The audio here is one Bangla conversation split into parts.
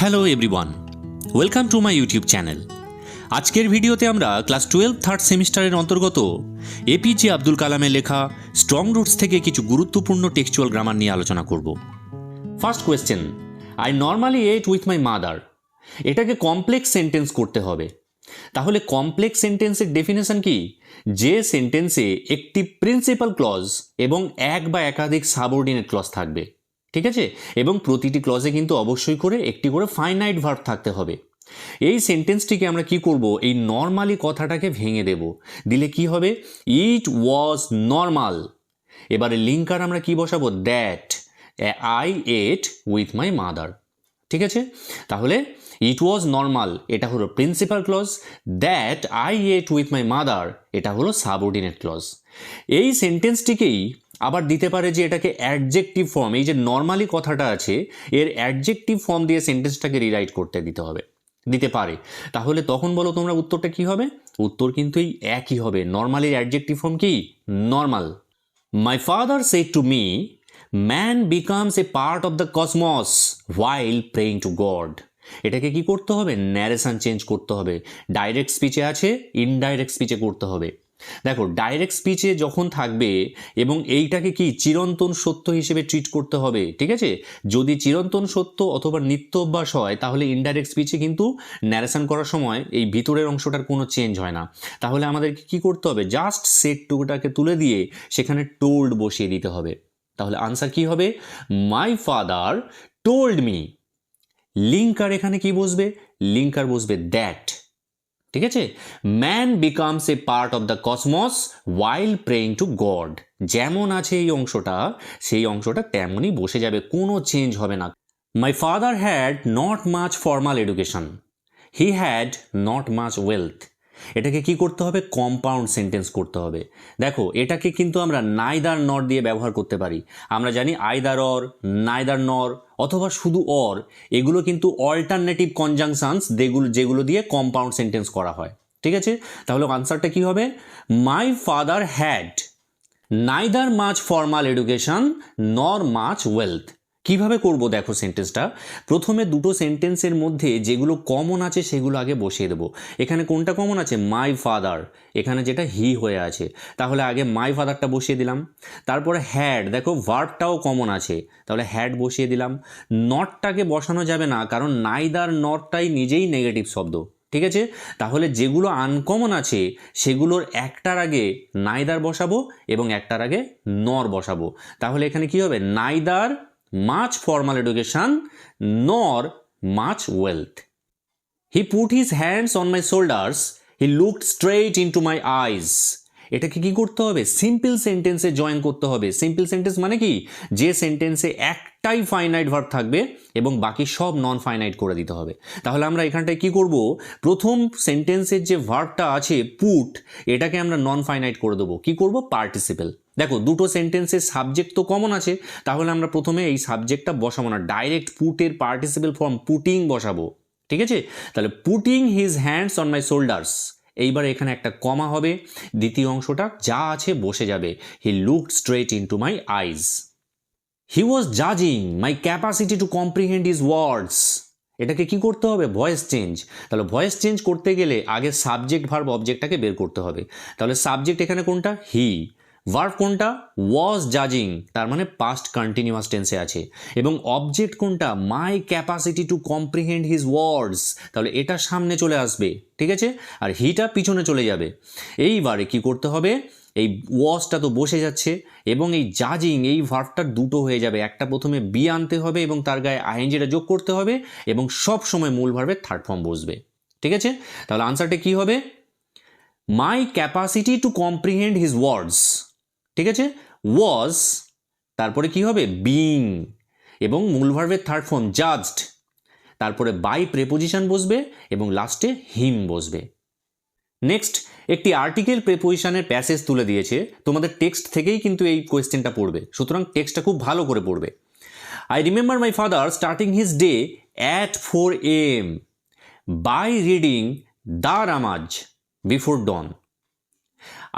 Hello everyone welcome to my YouTube channel আজকের ভিডিওতে আমরা ক্লাস টুয়েলভ থার্ড সেমিস্টারের অন্তর্গত এপিজে আব্দুল কালামের লেখা স্ট্রং রুটস থেকে কিছু গুরুত্বপূর্ণ টেক্সচুয়াল গ্রামার নিয়ে আলোচনা করব। First question I normally ate with my mother এটাকে কমপ্লেক্স সেন্টেন্স করতে হবে। তাহলে কমপ্লেক্স সেন্টেন্সের ডেফিনেশন কি? যে সেন্টেন্সে একটি প্রিন্সিপাল ক্লজ এবং এক বা একাধিক সাবঅর্ডিনেট ক্লজ থাকবে। ঠিক আছে? এবং প্রতিটি ক্লজে কিন্তু অবশ্যই করে একটি করে ফাইনাইট ভার্ব থাকতে হবে। এই সেন্টেন্সটিকে আমরা কি করব? এই নর্মালি কথাটাকে ভেঙে দেব। দিলে কি হবে? ইট ওয়াজ নর্মাল এবারে লিঙ্কার আমরা কি বসাবো? That I ate with my mother ঠিক আছে? তাহলে ইট ওয়াজ নর্মাল এটা হলো principal clause that I ate with my mother এটা হলো সাবঅর্ডিনেট ক্লজ এই সেন্টেন্সটিকেই আবার দিতে পারে যে এটাকে অ্যাডজেক্টিভ ফর্ম এই যে নর্মালি কথাটা আছে, এর অ্যাডজেক্টিভ ফর্ম দিয়ে সেন্টেন্সটাকে রিরাইট করতে দিতে হবে, দিতে পারে। তাহলে তখন বলো তোমরা উত্তরটা কি হবে? উত্তর কিন্তু এই একই হবে। নর্মালির অ্যাডজেক্টিভ ফর্ম কি? Normal my father said to me man becomes a part of the cosmos while praying to God এটাকে কি করতে হবে? ন্যারেশন চেঞ্জ করতে হবে। ডাইরেক্ট স্পিচে আছে ইনডাইরেক্ট স্পিচে করতে হবে। দেখো ডাইরেক্ট স্পিচে যখন থাকবে এবং এইটাকে কি চিরন্তন সত্য হিসেবে ট্রিট করতে হবে, ঠিক আছে? যদি চিরন্তন সত্য অথবা নিত্য অভ্যাস হয়, তাহলে ইনডাইরেক্ট স্পিচে কিন্তু ন্যারেশন করার সময় এই ভিতরের অংশটার কোনো চেঞ্জ হয় না। তাহলে আমাদেরকে কি করতে হবে? জাস্ট সেট টুকুটাকে তুলে দিয়ে সেখানে টোল্ড বসিয়ে দিতে হবে। তাহলে আনসার কি হবে? My father told me linker এখানে কি বসবে? লিঙ্কার বসবে দ্যাট ঠিক আছে? Man becomes a part of the cosmos while praying to God যেমন আছে এই অংশটা, সেই অংশটা তেমনই বসে যাবে, কোনো চেঞ্জ হবে না। My father had not much formal education he had not much wealth এটাকে কি করতে হবে? কম্পাউন্ড সেন্টেন্স করতে হবে। দেখো, এটাকে কিন্তু আমরা নাইদার নর দিয়ে ব্যবহার করতে পারি। আমরা জানি আইদার অর নাইদার নর অথবা শুধু অর এগুলো কিন্তু অল্টারনেটিভ কনজাংশনস যেগুলো যেগুলো দিয়ে কম্পাউন্ড সেন্টেন্স করা হয়। ঠিক আছে? তাহলে আনসারটা কি হবে? My father had neither much formal education nor much wealth কীভাবে করব দেখো সেন্টেন্সটা প্রথমে দুটো সেন্টেন্সের মধ্যে যেগুলো কমন আছে সেগুলো আগে বসিয়ে দেবো। এখানে কোনটা কমন আছে? মাই ফাদার এখানে যেটা হি হয়ে আছে। তাহলে আগে মাই ফাদারটা বসিয়ে দিলাম। তারপরে হ্যাড দেখো ভার্বটাও কমন আছে। তাহলে হ্যাড বসিয়ে দিলাম। নটটাকে বসানো যাবে না, কারণ নাইদার নটটাই নিজেই নেগেটিভ শব্দ। ঠিক আছে? তাহলে যেগুলো আনকমন আছে, সেগুলোর একটার আগে নাইদার বসাবো এবং একটার আগে নর বসাবো। তাহলে এখানে কি হবে? Neither much formal education nor much wealth. He put his hands on my shoulders. He looked straight into my eyes. এটাকে কি করতে হবে? সিম্পল সেন্টেন্সে জয়েন করতে হবে। সিম্পল সেন্টেন্স মানে কি? যে সেন্টেন্সে একটাই ফাইনাইট ভার্ব থাকবে এবং বাকি সব নন ফাইনাইট করে দিতে হবে। তাহলে আমরা এখানটায় কি করব? প্রথম সেন্টেন্সের যে ভার্বটা আছে পুট এটাকে আমরা নন ফাইনাইট করে দেবো। কি করব? পার্টিসিপেল দেখো, দুটো সেন্টেন্সের সাবজেক্ট তো কমন আছে। তাহলে আমরা প্রথমে এই সাবজেক্টটা বসাবো না। ডাইরেক্ট পুটের পার্টিসিপেল ফর্ম পুটিং বসাবো। ঠিক আছে? তাহলে putting his hands on my shoulders এইবার এখানে একটা কমা হবে। দ্বিতীয় অংশটা যা আছে বসে যাবে। He look straight into my eyes he was জাজিং my capacity to comprehend is words এটাকে কি করতে হবে? ভয়েস চেঞ্জ তাহলে ভয়েস চেঞ্জ করতে গেলে আগে সাবজেক্ট ভার্ব অবজেক্টটাকে বের করতে হবে। তাহলে সাবজেক্ট এখানে কোনটা? হি ভার্ব কোনটা? ওয়াজ জাজিং তার মানে পাস্ট কন্টিনিউয়াস টেন্সে আছে। এবং অবজেক্ট কোনটা? My capacity to comprehend his words তাহলে এটা সামনে চলে আসবে, ঠিক আছে? আর হিটা পিছনে চলে যাবে। এইবারে কি করতে হবে? এই ওয়াজটা তো বসে যাচ্ছে, এবং এই জাজিং এই ভার্বটা দুটো হয়ে যাবে। একটা প্রথমে বি আনতে হবে, এবং তার গায়ে আইএনজিটা যোগ করতে হবে, এবং সব সময় মূল ভার্বের থার্ড ফর্ম বসবে, ঠিক আছে? তাহলে আনসারটা কি হবে? My capacity to comprehend his words ঠিক আছে? ওয়াজ তারপরে কি হবে? বিং এবং মূল ভার্বের থার্ড ফর্ম জাজড তারপরে বাই প্রেপোজিশন বসবে এবং লাস্টে হিম বসবে। নেক্সট একটি আর্টিকেল প্রেপোজিশনের প্যাসেজ তুলে দিয়েছে। তোমাদের টেক্সট থেকেই কিন্তু এই কোয়েশ্চেনটা পড়বে। সুতরাং টেক্সটটা খুব ভালো করে পড়বে। I remember my father starting his day at four AM by reading the namaz before dawn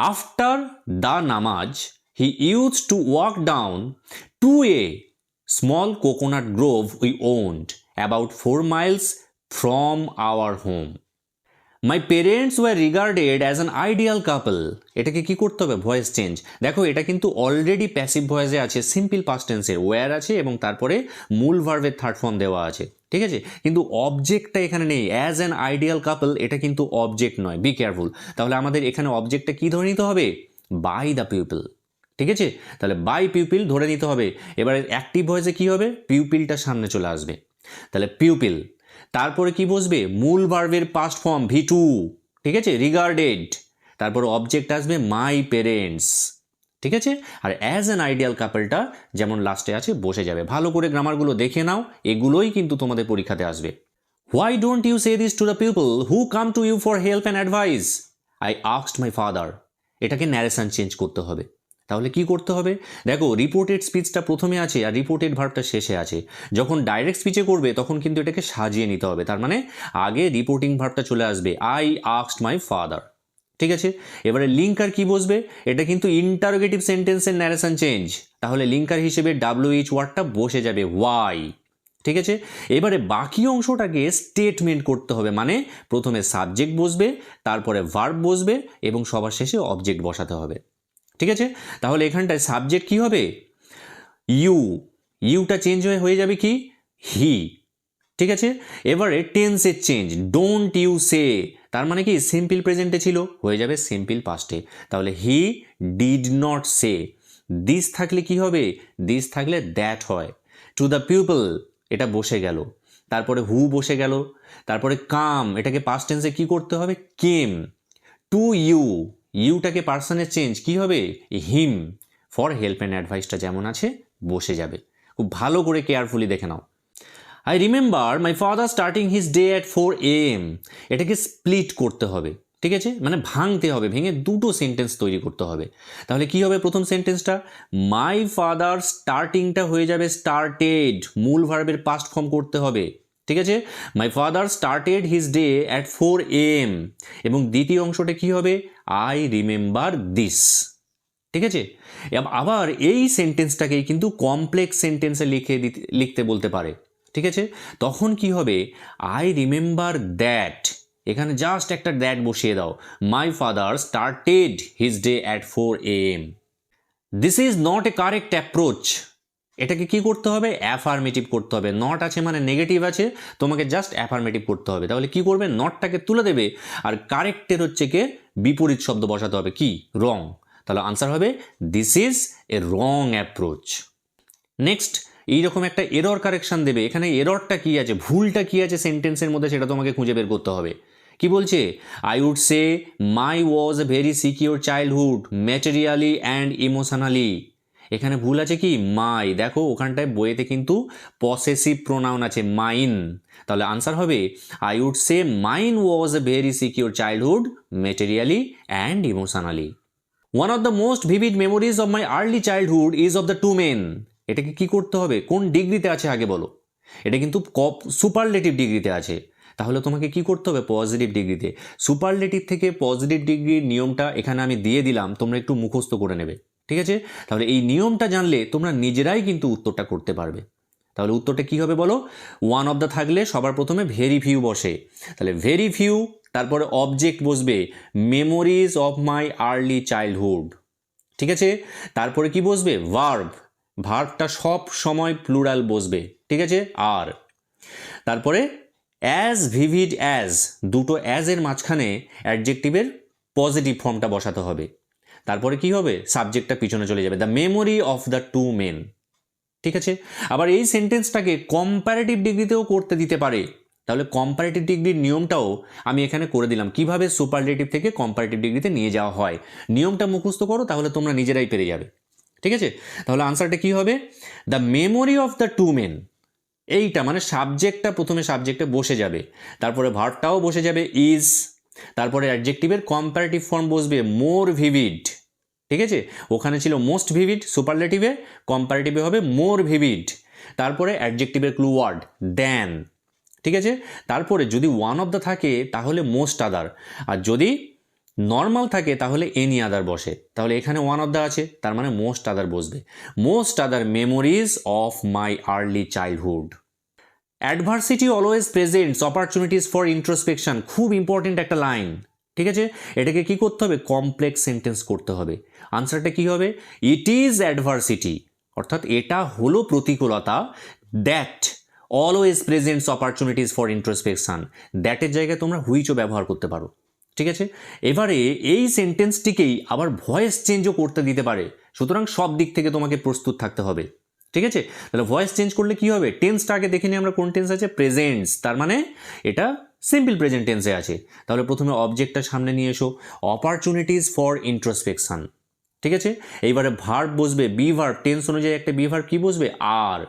After the namaz, he used to walk down to a small coconut grove we owned about four miles from our home my parents were regarded as an ideal couple এটাকে কি করতে হবে? ভয়েস চেঞ্জ দেখো এটা কিন্তু অলরেডি প্যাসিভ ভয়েসে আছে সিম্পল পাস্ট টেন্সের ওয়্যার আছে এবং তারপরে মূল ভার্ভের থার্ড ফর্ম দেওয়া আছে। ঠিক আছে? কিন্তু অবজেক্টটা এখানে নেই। অ্যাজ অ্যান আইডিয়াল কাপল এটা কিন্তু অবজেক্ট নয়। বি কেয়ারফুল তাহলে আমাদের এখানে অবজেক্টটা কি ধরে নিতে হবে? বাই দ্য পিপল ঠিক আছে? তাহলে বাই পিউপিল ধরে নিতে হবে। এবারে অ্যাক্টিভ ভয়েসে কি হবে? পিউপিলটা সামনে চলে আসবে। তাহলে পিউপিল তারপরে কি বসবে? মূল ভার্বের পাস্ট ফর্ম ভি টু ঠিক আছে? রিগার্ডেড তারপর অবজেক্ট আসবে মাই পেরেন্টস ঠিক আছে? আর অ্যাজ অ্যান আইডিয়াল কাপেলটা যেমন লাস্টে আছে, বসে যাবে। ভালো করে গ্রামারগুলো দেখে নাও, এগুলোই কিন্তু তোমাদের পরীক্ষাতে আসবে। Why don't you say this to the people who come to you for help and advice I asked my father এটাকে ন্যারেশন চেঞ্জ করতে হবে। তাহলে কি করতে হবে? দেখো রিপোর্টেড স্পিচটা প্রথমে আছে আর রিপোর্টেড ভার্বটা শেষে আছে। যখন ডাইরেক্ট স্পিচে করবে, তখন কিন্তু এটাকে সাজিয়ে নিতে হবে। তার মানে আগে রিপোর্টিং ভার্বটা চলে আসবে। আই আস্কড মাই ফাদার ঠিক আছে? এবারে লিঙ্কার কি বসবে? এটা কিন্তু ইন্টারোগেটিভ সেন্টেন্সের ন্যারেশন চেঞ্জ তাহলে লিঙ্কার হিসেবে ডাব্লিউ এইচ ওয়ার্ডটা বসে যাবে ওয়াই ঠিক আছে? এবারে বাকি অংশটাকে স্টেটমেন্ট করতে হবে মানে প্রথমে সাবজেক্ট বসবে, তারপরে ভার্ব বসবে, এবং সবার শেষে অবজেক্ট বসাতে হবে। ঠিক আছে? তাহলে এখানটায় সাবজেক্ট কি হবে? ইউ ইউটা চেঞ্জ হয়ে হয়ে যাবে কি? হি ঠিক আছে? এবারে টেন্সের চেঞ্জ ডোন্ট ইউ সে তার মানে কি? সিম্পল প্রেজেন্টে ছিল, হয়ে যাবে সিম্পল পাস্টে তাহলে he did not say this থাকলে কি হবে? দিস থাকলে দ্যাট হয়। টু দ্য পিপল এটা বসে গেল। তারপরে হু বসে গেল। তারপরে কাম, এটাকে পাস্ট টেন্সে কি করতে হবে? কেম টু ইউ ইউটাকে পার্সনের চেঞ্জ কি হবে? হিম ফর হেল্প অ্যান্ড অ্যাডভাইসটা যেমন আছে, বসে যাবে। খুব ভালো করে কেয়ারফুলি দেখে নাও। I remember my father starting his day at four am এটাকে স্প্লিট করতে হবে, ঠিক আছে? মানে ভাঙতে হবে, ভেঙে দুটো সেন্টেন্স তৈরি করতে হবে। তাহলে কি হবে প্রথম সেন্টেন্সটা মাই ফাদার স্টার্টিংটা হয়ে যাবে স্টার্টেড মূল ভার্বের পাস্ট ফর্ম করতে হবে, ঠিক আছে? My father started his day at four am এবং দ্বিতীয় অংশটা কি হবে? আই রিমেম্বার দিস ঠিক আছে? আবার এই সেন্টেন্সটাকেই কিন্তু কমপ্লেক্স সেন্টেন্সে লিখে দিতে, লিখতে বলতে পারে। ঠিক আছে? তখন কি হবে? আই রিমেম্বার দ্যাট এখানে জাস্ট একটা দ্যাট বসিয়ে দাও। My father started his day at four A M this is not a correct approach এটাকে কি করতে হবে? অ্যাফার্মেটিভ করতে হবে। নট আছে মানে নেগেটিভ আছে। তোমাকে জাস্ট অ্যাফার্মেটিভ করতে হবে। তাহলে কি করবে? নটটাকে তুলে দেবে। আর কারেক্টের হচ্ছে কে? বিপরীত শব্দ বসাতে হবে। কি? রং তাহলে আনসার হবে this is a wrong approach next এইরকম একটা এরর কারেকশন দেবে। এখানে এররটা কি আছে? ভুলটা কি আছে সেন্টেন্সের মধ্যে সেটা তোমাকে খুঁজে বের করতে হবে। কি বলছে? I would say my was a very secure childhood materially and emotionally এখানে ভুল আছে কি? মাই দেখো, ওখানটায় বইয়েতে কিন্তু পসেসিভ প্রোনাউন আছে মাইন তাহলে আনসার হবে I would say mine was a very secure childhood materially and emotionally one of the most vivid memories of my early childhood is of the two men এটাকে কি করতে হবে? কোন ডিগ্রিতে আছে আগে বলো? এটা কিন্তু কপ সুপারলেটিভ ডিগ্রিতে আছে। তাহলে তোমাকে কি করতে হবে? পজিটিভ ডিগ্রিতে সুপারলেটিভ থেকে পজিটিভ ডিগ্রির নিয়মটা এখানে আমি দিয়ে দিলাম, তোমরা একটু মুখস্থ করে নেবে। ঠিক আছে? তাহলে এই নিয়মটা জানলে তোমরা নিজেরাই কিন্তু উত্তরটা করতে পারবে। তাহলে উত্তরটা কি হবে বলো? ওয়ান অফ দ্য থাকলে সবার প্রথমে ভেরি ফিউ বসে। তাহলে ভেরি ফিউ তারপরে অবজেক্ট বসবে memories of my early childhood ঠিক আছে? তারপরে কি বসবে? ভার্ব ভার্বটা সব সময় প্লুরাল বসবে, ঠিক আছে? আর। তারপরে অ্যাজ ভিভিড অ্যাজ দুটো অ্যাজের মাঝখানে অ্যাডজেক্টিভের পজিটিভ ফর্মটা বসাতে হবে। তারপরে কি হবে? সাবজেক্টটা পিছনে চলে যাবে। The memory of the two men ঠিক আছে? আবার এই সেন্টেন্সটাকে কম্প্যারেটিভ ডিগ্রিতেও করতে দিতে পারে। তাহলে কম্পারেটিভ ডিগ্রির নিয়মটাও আমি এখানে করে দিলাম। কীভাবে সুপারলেটিভ থেকে কম্পারেটিভ ডিগ্রিতে নিয়ে যাওয়া হয়? নিয়মটা মুখস্থ করো, তাহলে তোমরা নিজেরাই পেরে যাবে। ঠিক আছে? তাহলে আনসারটা কি হবে? The memory of the two men এইটা মানে সাবজেক্টটা প্রথমে সাবজেক্টে বসে যাবে। তারপরে ভার্বটাও বসে যাবে ইজ তারপরে অ্যাডজেক্টিভের কম্পারেটিভ ফর্ম বসবে মোর ভিভিড ঠিক আছে? ওখানে ছিল মোস্ট ভিভিড সুপারলেটিভে কম্পারেটিভে হবে মোর ভিভিড তারপরে অ্যাডজেক্টিভের ক্লু ওয়ার্ড দ্যান ঠিক আছে? তারপরে যদি ওয়ান অফ দ্য থাকে, তাহলে মোস্ট আদার আর যদি নর্মাল থাকে, তাহলে এনি আদার বসে। তাহলে এখানে ওয়ান অফ দ্য আছে, তার মানে মোস্ট আদার বসবে। Most other memories of my early childhood adversity always presents opportunities for introspection খুব ইম্পর্টেন্ট একটা লাইন ঠিক আছে? এটাকে কি করতে হবে? কমপ্লেক্স সেন্টেন্স করতে হবে। আনসারটা কি হবে? ইট ইজ অ্যাডভার্সিটি অর্থাৎ এটা হলো প্রতিকূলতা। That always presents opportunities for introspection দ্যাটের জায়গায় তোমরা হুইচও ব্যবহার করতে পারো। ঠিক আছে? এবারে এই সেন্টেন্সটিকেই আবার ভয়েস চেঞ্জও করতে দিতে পারে। সুতরাং সব দিক থেকে তোমাকে প্রস্তুত থাকতে হবে। ঠিক আছে? তাহলে ভয়েস চেঞ্জ করলে কি হবে? টেন্সটা আগে দেখে নিই আমরা কোন টেন্স আছে? প্রেজেন্টস তার মানে এটা সিম্পল প্রেজেন্ট টেন্সে আছে। তাহলে প্রথমে অবজেক্টটা সামনে নিয়ে এসো। অপরচুনিটিস ফর ইন্ট্রোস্পেকশন ঠিক আছে? এইবারে ভার্ব বসবে বি ভার্ব টেন্স অনুযায়ী একটা বি ভার্ব কি বসবে? আর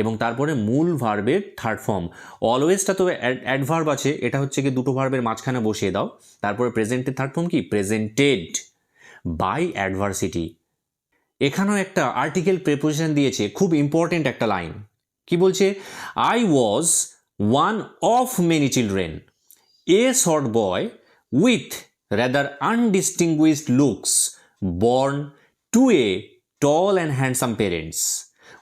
এবং তারপরে মূল ভার্বের থার্ড ফর্ম অলওয়েজটা তো অ্যাডভার্ব আছে, এটা হচ্ছে কি দুটো ভার্বের মাঝখানে বসিয়ে দাও। তারপরে প্রেজেন্টের থার্ড ফর্ম কি? প্রেজেন্টেড বাই অ্যাডভার্সিটি এখানেও একটা আর্টিকেল প্রেপোজিশন দিয়েছে, খুব ইম্পর্টেন্ট একটা লাইন কি বলছে? I was one of many children a short boy with rather undistinguished looks born to a tall and handsome parents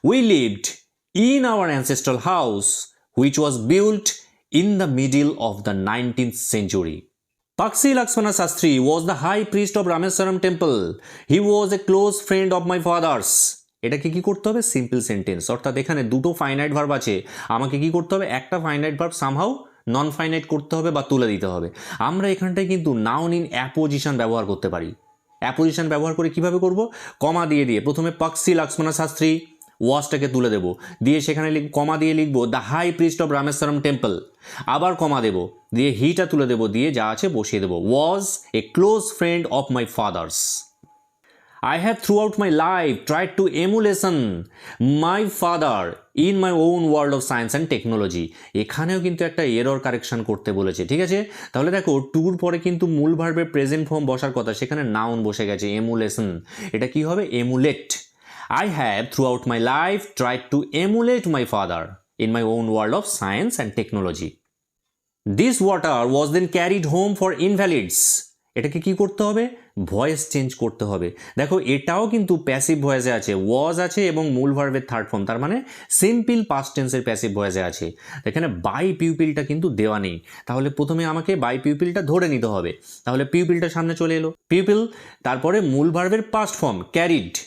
we lived in our ancestral house, which was built in the middle of the 19th century. Paksi Lakshmana Sastri was the high priest of Rameswaram temple. He was a close friend of my father's. এটাকে কি করতে হবে? সিম্পল সেন্টেন্স অর্থাৎ এখানে দুটো ফাইনাইট ভার্ব আছে। আমাকে কি করতে হবে? একটা finite verb somehow non finite করতে হবে বা তুলে দিতে হবে। আমরা এখানটায় কিন্তু নাউন ইন অ্যাপোজিশন ব্যবহার করতে পারি। অ্যাপোজিশন ব্যবহার করে কীভাবে করব? কমা দিয়ে দিয়ে। প্রথমে পাক্সি লক্ষ্মণা শাস্ত্রী ওয়াজটাকে তুলে দেব। দিয়ে সেখানে লিখ, কমা দিয়ে লিখব the high priest of Rameswaram temple আবার কমা দেব, দিয়ে হিটা তুলে দেব, দিয়ে যা আছে বসিয়ে দেবো। Was a close friend of my father's I have throughout my life tried to emulation my father in my own world of science and technology এখানেও কিন্তু একটা এরর কারেকশন করতে বলেছে, ঠিক আছে? তাহলে দেখো টুর পরে কিন্তু মূল ভার্বের প্রেজেন্ট ফর্ম বসার কথা, সেখানে নাউন বসে গেছে এমুলেশন এটা কি হবে? Emulate I have throughout my life tried to emulate my father in my own world of science and technology. This water was then carried home for invalids. এটাকে কি করতে হবে? ভয়েস চেঞ্জ করতে হবে। দেখো, এটাও কিন্তু প্যাসিভ ভয়েসে আছে। ওয়াজ আছে এবং মূল ভার্বের থার্ড ফর্ম তার মানে সিম্পল পাস্ট টেন্সের প্যাসিভ ভয়েসে আছে। এখানে বাই পিউপিলটা কিন্তু দেওয়া নেই। তাহলে প্রথমে আমাকে বাই পিউপিলটা ধরে নিতে হবে। তাহলে পিউপিলটা সামনে চলে এলো। পিউপিল তারপরে মূল ভার্বের পাস্ট ফর্ম ক্যারিড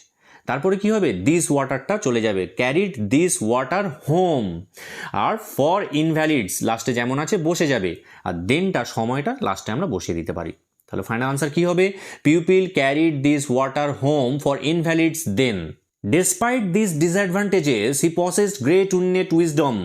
তারপরে কি হবে? দিস ওয়াটারটা চলে যাবে। ক্যারিড দিস ওয়াটার হোম আর ফর ইনভ্যালিডস লাস্টে যেমন আছে, বসে যাবে। আর দেনটা সময়টা লাস্টে আমরা বসিয়ে দিতে পারি। তাহলে ফাইনাল আনসার কি হবে? Pupil carried this water home for invalids then despite this disadvantages he possessed great innate wisdom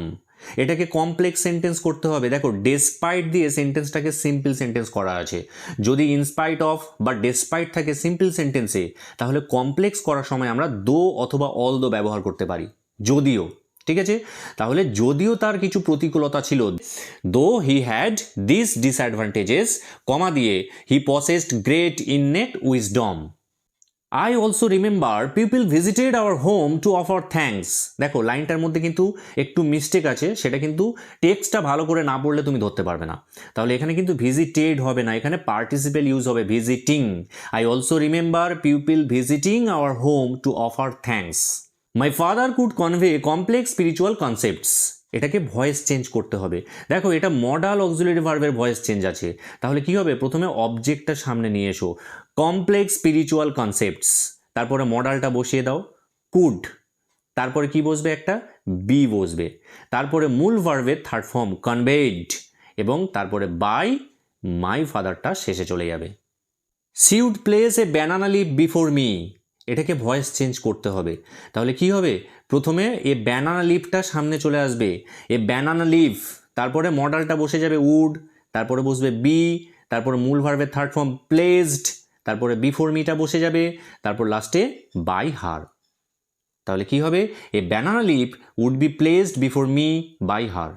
এটাকে কমপ্লেক্স সেন্টেন্স করতে হবে। দেখো ডেসপাইট দিয়ে সেন্টেন্সটাকে সিম্পল সেন্টেন্স করা আছে। যদি ইনস্পাইট অফ বা ডেসপাইট থাকে সিম্পল সেন্টেন্সে তাহলে কমপ্লেক্স করার সময় আমরা দো অথবা অল দো ব্যবহার করতে পারি। যদিও, ঠিক আছে? তাহলে যদিও তার কিছু প্রতিকূলতা ছিল though he had this disadvantages comma দিয়ে he possessed great innate wisdom I also remember people visited our home to offer thanks দেখো লাইনটার মধ্যে কিন্তু একটু মিস্টেক আছে, সেটা কিন্তু টেক্সটটা ভালো করে না পড়লে তুমি ধরতে পারবে না। তাহলে এখানে কিন্তু ভিজিটেড হবে না, এখানে পার্টিসিপেল ইউজ হবে visiting I also remember people visiting our home to offer thanks my father could convey complex spiritual concepts এটাকে ভয়েস চেঞ্জ করতে হবে। দেখো, এটা মডাল অক্সিলারি ভার্বের ভয়েস চেঞ্জ আছে। তাহলে কি হবে? প্রথমে অবজেক্টটা সামনে নিয়ে এসো। কমপ্লেক্স স্পিরিচুয়াল কনসেপ্টস তারপরে মডালটা বসিয়ে দাও। কুড তারপরে কি বসবে একটা? বি বসবে। তারপরে মূল ভার্বের থার্ড ফর্ম কনভেড এবং তারপরে বাই মাই ফাদারটা শেষে চলে যাবে। Should place a banana leaf before me এটাকে ভয়েস চেঞ্জ করতে হবে। তাহলে কি হবে? প্রথমে এ ব্যানানা লিভটা সামনে চলে আসবে। এ ব্যানানা লিভ তারপরে মডালটা বসে যাবে উড তারপরে বসবে বি তারপরে মূল ভার্বের থার্ড ফর্ম প্লেসড তারপরে বিফোর মিটা বসে যাবে, তারপর লাস্টে বাই হার তাহলে কি হবে? A banana leaf would be placed before me by her